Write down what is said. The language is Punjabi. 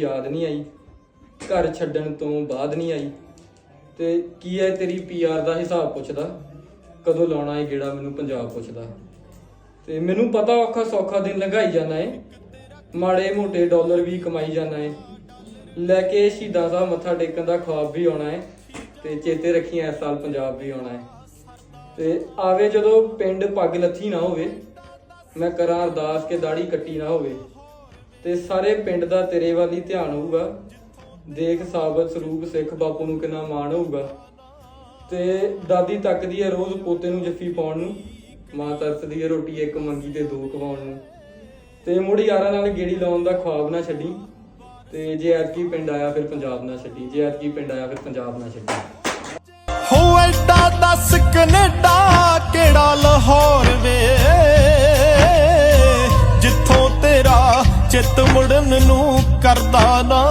ਯਾਦ ਨਹੀਂ ਆਈ। ਘਰ ਛੱਡਣ ਤੋਂ ਬਾਅਦ ਨਹੀਂ ਆਈ। ਤੇ ਕੀ ਹੈ ਤੇਰੀ ਪੀਆਰ ਦਾ ਹਿਸਾਬ ਪੁੱਛਦਾ? ਕਦੋਂ ਲਾਉਣਾ ਹੈ ਗੇੜਾ ਮੈਨੂੰ ਪੰਜਾਬ ਪੁੱਛਦਾ। ਤੇ ਮੈਨੂੰ ਪਤਾ ਔਖਾ ਸੌਖਾ ਦਿਨ ਲੰਘਾਈ ਜਾਣਾ ਏ। ਮਾੜੇ ਮੋਟੇ ਡਾਲਰ ਵੀ ਕਮਾਈ ਜਾਣਾ ਏ। ਲੈ ਕੇ ਸ਼ਹੀਦਾਂ ਦਾ ਮੱਥਾ ਟੇਕਣ ਦਾ ਖੁਆਬ ਵੀ ਆਉਣਾ ਹੈ ਤੇ ਚੇਤੇ ਰੱਖੀਆਂ ਇਸ ਸਾਲ ਪੰਜਾਬ ਵੀ ਆਉਣਾ ਏ। ਤੇ ਆਵੇ ਜਦੋਂ ਪਿੰਡ ਪੱਗ ਲੱਥੀ ਨਾ ਹੋਵੇ, ਮੈਂ ਕਰਾਂ ਅਰਦਾਸ ਕੇ ਦਾੜੀ ਕੱਟੀ ਨਾ ਹੋਵੇ। ਤੇ ਸਾਰੇ ਪਿੰਡ ਦਾ ਤੇਰੇ ਵੱਲ ਹੀ ਧਿਆਨ ਹੋਊਗਾ। ਦੇਖ ਸਾਬਤ ਸਰੂਪ ਸਿੱਖ ਬਾਪੂ ਨੂੰ ਕਿੰਨਾ ਮਾਣ ਹੋਊਗਾ। ਤੇ ਦਾਦੀ ਤੱਕਦੀ ਹੈ ਰੋਜ਼ ਪੋਤੇ ਨੂੰ ਜੱਫੀ ਪਾਉਣ ਨੂੰ, ਮਾਂ ਤਰਸਦੀ ਹੈ ਰੋਟੀ ਇੱਕ ਮੰਗੀ ਤੇ ਦੋ ਖਵਾਉਣ ਨੂੰ। ਤੇ ਮੁੜ ਯਾਰਾਂ ਨਾਲ ਗੇੜੀ ਲਾਉਣ ਦਾ ਖੁਆਬ ਨਾ ਛੱਡੀ। ਤੇ ਜੇ ਐਤਕੀ ਪਿੰਡ ਆਇਆ ਫਿਰ ਪੰਜਾਬ ਨਾ ਛੱਡੀ, ਜੇ ਐਤਕੀ ਪਿੰਡ ਆਇਆ ਫਿਰ ਪੰਜਾਬ ਨਾ ਛੱਡੀ। ਚਿੱਤ ਮੁੜਨ ਨੂੰ ਕਰਦਾ ਨਾ।